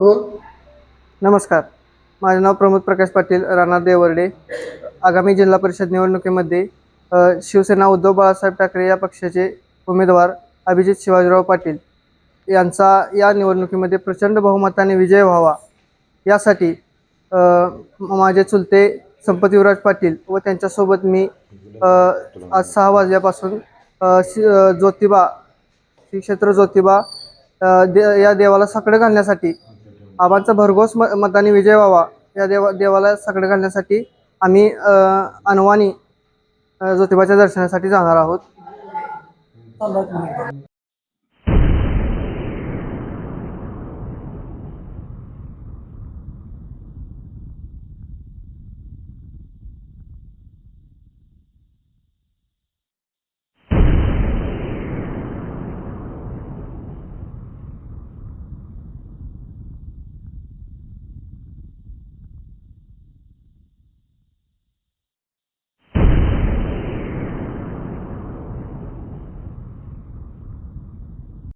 हो. नमस्कार. माझे नाव प्रमोद प्रकाश पाटील राणा देवर्डे. आगामी जिल्हा परिषद निवडणुकीमध्ये शिवसेना उद्धव बाळासाहेब ठाकरे या पक्षाचे उमेदवार अभिजित शिवाजीराव पाटील यांचा या निवडणुकीमध्ये प्रचंड बहुमताने विजय व्हावा यासाठी माझे चुलते संपत युवराज पाटील व त्यांच्यासोबत मी आज सहा वाजल्यापासून शि ज्योतिबा श्री क्षेत्र ज्योतिबा दे या देवाला साकडं घालण्यासाठी आबांचा भरघोस म मताने विजय व्हावा. या देवा देवाला सगळं घालण्यासाठी आम्ही अनवानी अनवाणी ज्योतिबाच्या दर्शनासाठी जाणार आहोत.